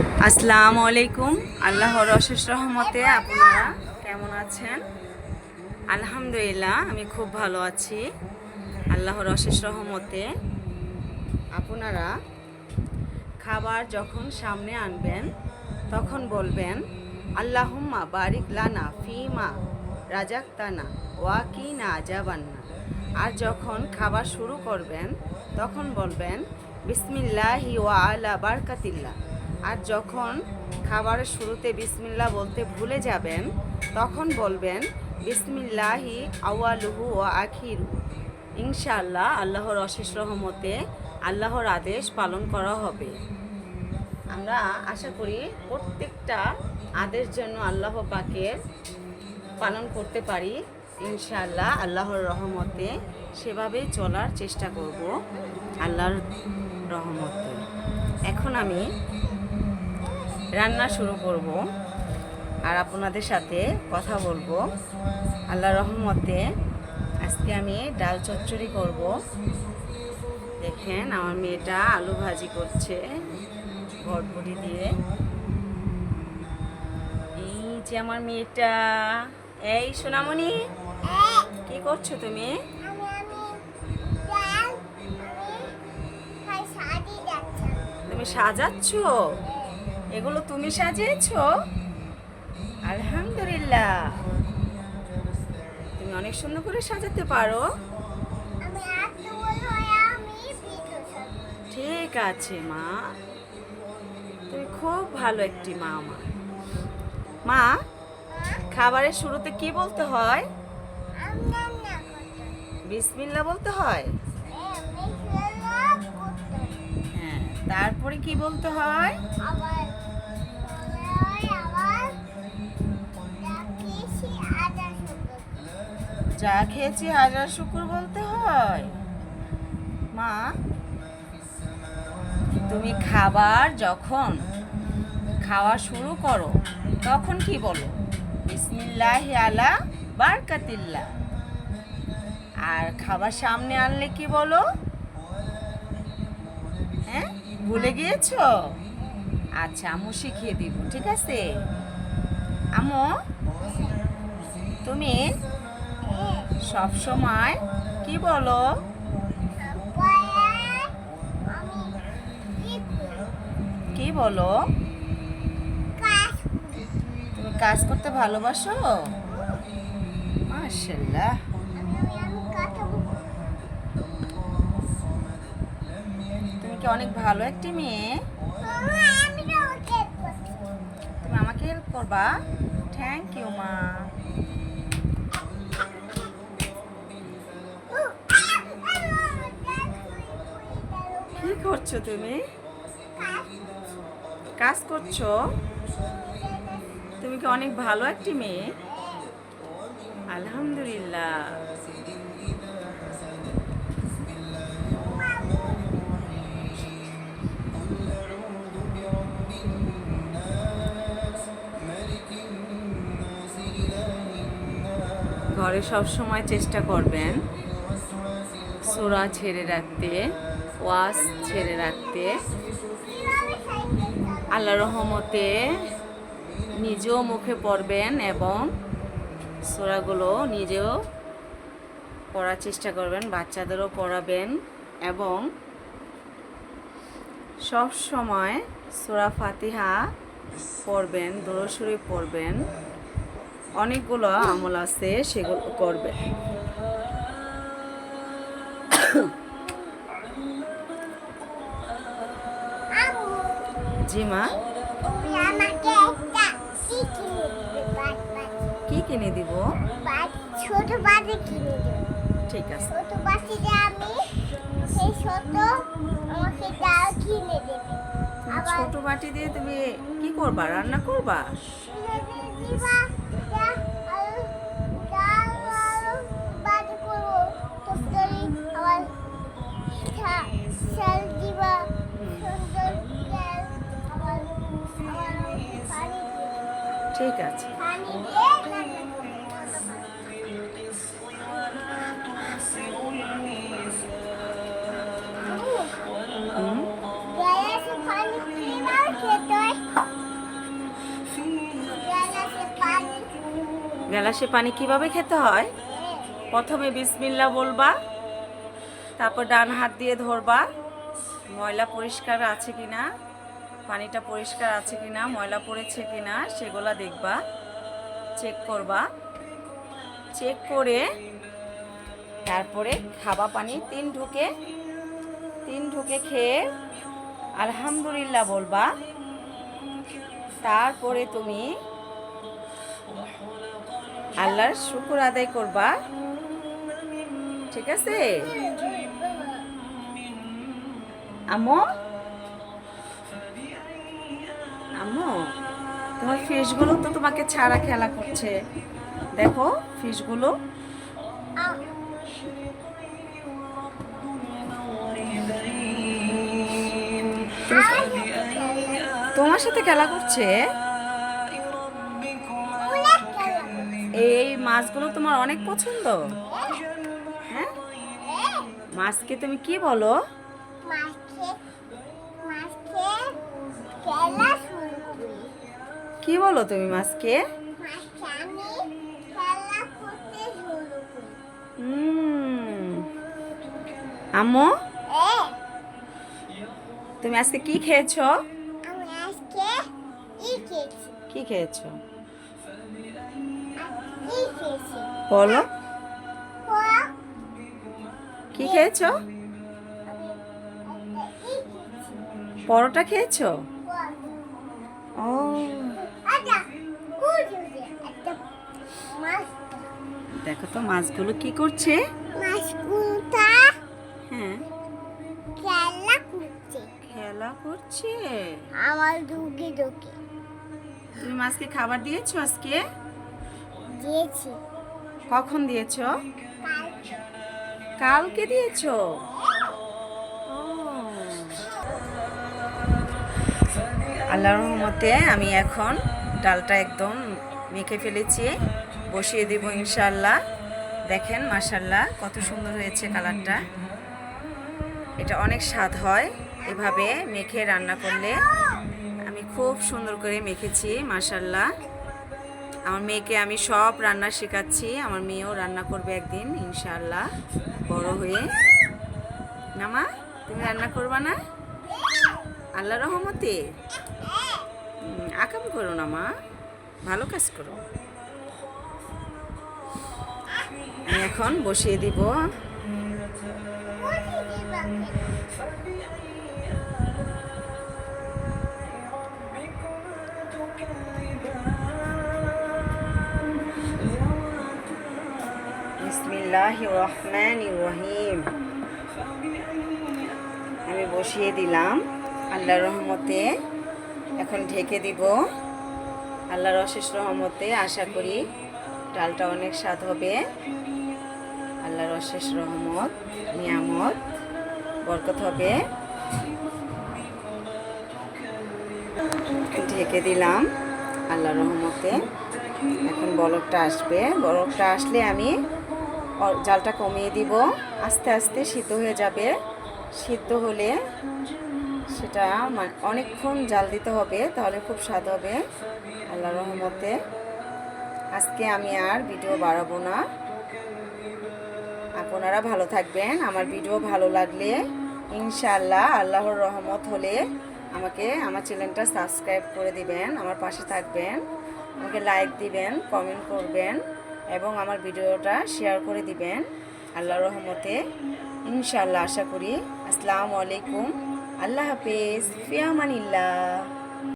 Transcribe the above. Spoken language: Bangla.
আসসালামু আলাইকুম। আল্লাহর অশেষ রহমতে আপনারা কেমন আছেন? আলহামদুলিল্লাহ, আমি খুব ভালো আছি। আল্লাহর অশেষ রহমতে আপনারা খাবার যখন সামনে আনবেন, তখন বলবেন, আল্লাহুম্মা বারিক লানা ফিমা রাজাক তানা ওয়া কি না জাবান্না আর যখন খাবার শুরু করবেন, তখন বলবেন, বিসমিল্লাহি ওয়া আলা বারকাতিল্লাহ। আর যখন খাবারের শুরুতে বিসমিল্লাহ বলতে ভুলে যাবেন, তখন বলবেন, বিসমিল্লাহি আওয়ালুহু ও আখিরু। ইনশাআল্লাহ আল্লাহর অশেষ রহমতে আল্লাহর আদেশ পালন করা হবে। আমরা আশা করি প্রত্যেকটা আদেশ জন্য আল্লাহ পাকের পালন করতে পারি। ইনশাআল্লাহ আল্লাহর রহমতে সেভাবেই চলার চেষ্টা করব আল্লাহর রহমতে। এখন আমি রান্না শুরু করব আর আপনাদের সাথে কথা বলব। আল্লাহ রহমতে আজকে আমি ডাল চচ্চড়ি করব। দেখেন আমার মেয়েটা আলু ভাজি করছে ভটভটি দিয়ে। এই যে আমার মেয়েটা। এই সোনামণি কি করছ তুমি? তুমি সাজাচ্ছ? এগুলো তুমি সাজিয়েছো? আলহামদুলিল্লাহ। তুমি অনেক সুন্দর করে সাজাতে পারো। ঠিক আছে মা। তুমি খুব ভালো একটি মা আমার। মা খাবারের শুরুতে কি বলতে হয়? বিসমিল্লা বলতে হয়? হ্যাঁ তারপরে কি বলতে হয়? যা খেয়েছি হাজার শুকুর বলতে হয়। মা, তুমি খাবার যখন খাওয়া শুরু করো, তখন কি বলো? বিসমিল্লাহ আলা বারকাতিল্লাহ। আর খাবার সামনে আনলে কি বলো? হ্যাঁ ভুলে গিয়েছো? আচ্ছা আমু শিখিয়ে দিব, ঠিক আছে? আমু তুমি সব সময়। কি বলো? কি বলো? তুমি কাজ করতে ভালোবাসো? মাশাল্লাহ তুমি কি অনেক ভালো একটি মেয়ে? তুমি আমাকে হেল্প করবা। থ্যাংক ইউ মা। করছ তুমি? কাজ করছ? তুমি কি অনেক ভালো একটি মেয়ে? আলহামদুলিল্লাহ। ঘরে সব সময় চেষ্টা করবেন। সোরা ছেড়ে রাখতে। ওয়াশ ছেড়ে রাখতে। আল্লাহ রহমতে নিজেও মুখে পড়বেন এবং সোরাগুলো নিজেও পড়ার চেষ্টা করবেন, বাচ্চাদেরও পড়াবেন এবং সব সময় সোরা ফাতিহা পড়বেন দোরসুরি পড়বেন। অনেকগুলো আমল আছে, সেগুলো করবেন। জি মা? কি কিনে দিব? ছোট বাটি কিনে দেবো। ঠিক আছে। ছোট বাটিতে আমি সেই ছোট আমাকে ডাল কিনে দেবে। ছোট বাটি দিয়ে তুমি কি করবা? রান্না করবা? ঠিক আছে। গ্যালাসে পানি কীভাবে খেতে হয়? প্রথমে বিসমিল্লা বলবা, তারপর ডান হাত দিয়ে ধরবা, ময়লা পরিষ্কার আছে কিনা? পানিটা পরিষ্কার আছে কিনা, ময়লা পড়েছে কিনা, সেগুলা দেখবা চেক করবা। চেক করে তারপরে খাবা পানি, তিন ঢুকে তিন ঢুকে খেয়ে আলহামদুলিল্লাহ বলবা। তারপরে তুমি আল্লাহর শুকুর আদায় করবা। ঠিক আছে? আম্মু? আম্মু তোমার ফিশগুলো তো তোমাকে ছাড়া খেলা করছে। দেখো ফিশগুলো তোমার সাথে খেলা করছে? এই মাছগুলো তোমার অনেক পছন্দ। হ্যাঁ? মাছকে তুমি কি বলো? মাছকে মাছকে কি বলো তুমি মাছকে আম্মু? তুমি আজকে কি খেয়েছো? কি খেয়েছো? বলো। কি খেয়েছি? পরোটা খেয়েছো? ও। দেখো তো মাছগুলো কি করছে? মাছ কুড়টা হ্যাঁ। খেলা করছে। খেলা করছে? আমার দুকে দুকে তুমি মাছকে খাবার দিয়েছ আজকে? দিয়েছি। কখন দিয়েছ? কালকে। কালকে দিয়েছ? আল্লাহর রহমতে আমি এখন ডালটা একদম মেখে ফেলেছি। বসিয়ে দেব ইনশাল্লাহ দেখেন মাশাল্লাহ কত সুন্দর হয়েছে কালারটা। এটা অনেক স্বাদ হয় এভাবে মেখে রান্না করলে। আমি খুব সুন্দর করে মেখেছি মাশাল্লাহ আমার মেয়েকে আমি সব রান্না শেখাচ্ছি, আমার মেয়েও রান্না করবে একদিন ইনশাল্লাহ বড় হয়ে। নামা, তুমি রান্না করবা না? আল্লাহ রহমতে। আকাম করো না মা, ভালো কাজ করো। এখন বসিয়ে দিব। আমি বসিয়ে দিলাম আল্লাহর রহমতে। এখন ঢেকে দিব। আল্লাহর অশেষ রহমতে আশা করি ডালটা অনেক স্বাদ হবে। আল্লাহর অশেষ রহমত, নিয়ামত, বরকত হবে। ঢেকে দিলাম আল্লাহর রহমতে। এখন বরফটা আসবে। বরফটা আসলে আমি জালটা কমিয়ে দিব। আস্তে আস্তে সিদ্ধ হয়ে যাবে। সিদ্ধ হলে সেটা অনেকক্ষণ জাল দিতে হবে, তাহলে খুব স্বাদ হবে আল্লাহ রহমতে। আজকে আমি আর ভিডিও বাড়াবো না। আপনারা ভালো থাকবেন। আমার ভিডিও ভালো লাগলে ইনশাল্লাহ আল্লাহর রহমত হলে আমাকে, আমার চ্যানেলটা সাবস্ক্রাইব করে দিবেন, আমার পাশে থাকবেন, আমাকে লাইক দিবেন, কমেন্ট করবেন এবং আমার ভিডিওটা শেয়ার করে দিবেন আল্লাহর রহমতে। ইনশাল্লাহ আশা করি। আসসালামু আলাইকুম। আল্লাহ হাফেজ। ফিয়ামানিল্লাহ।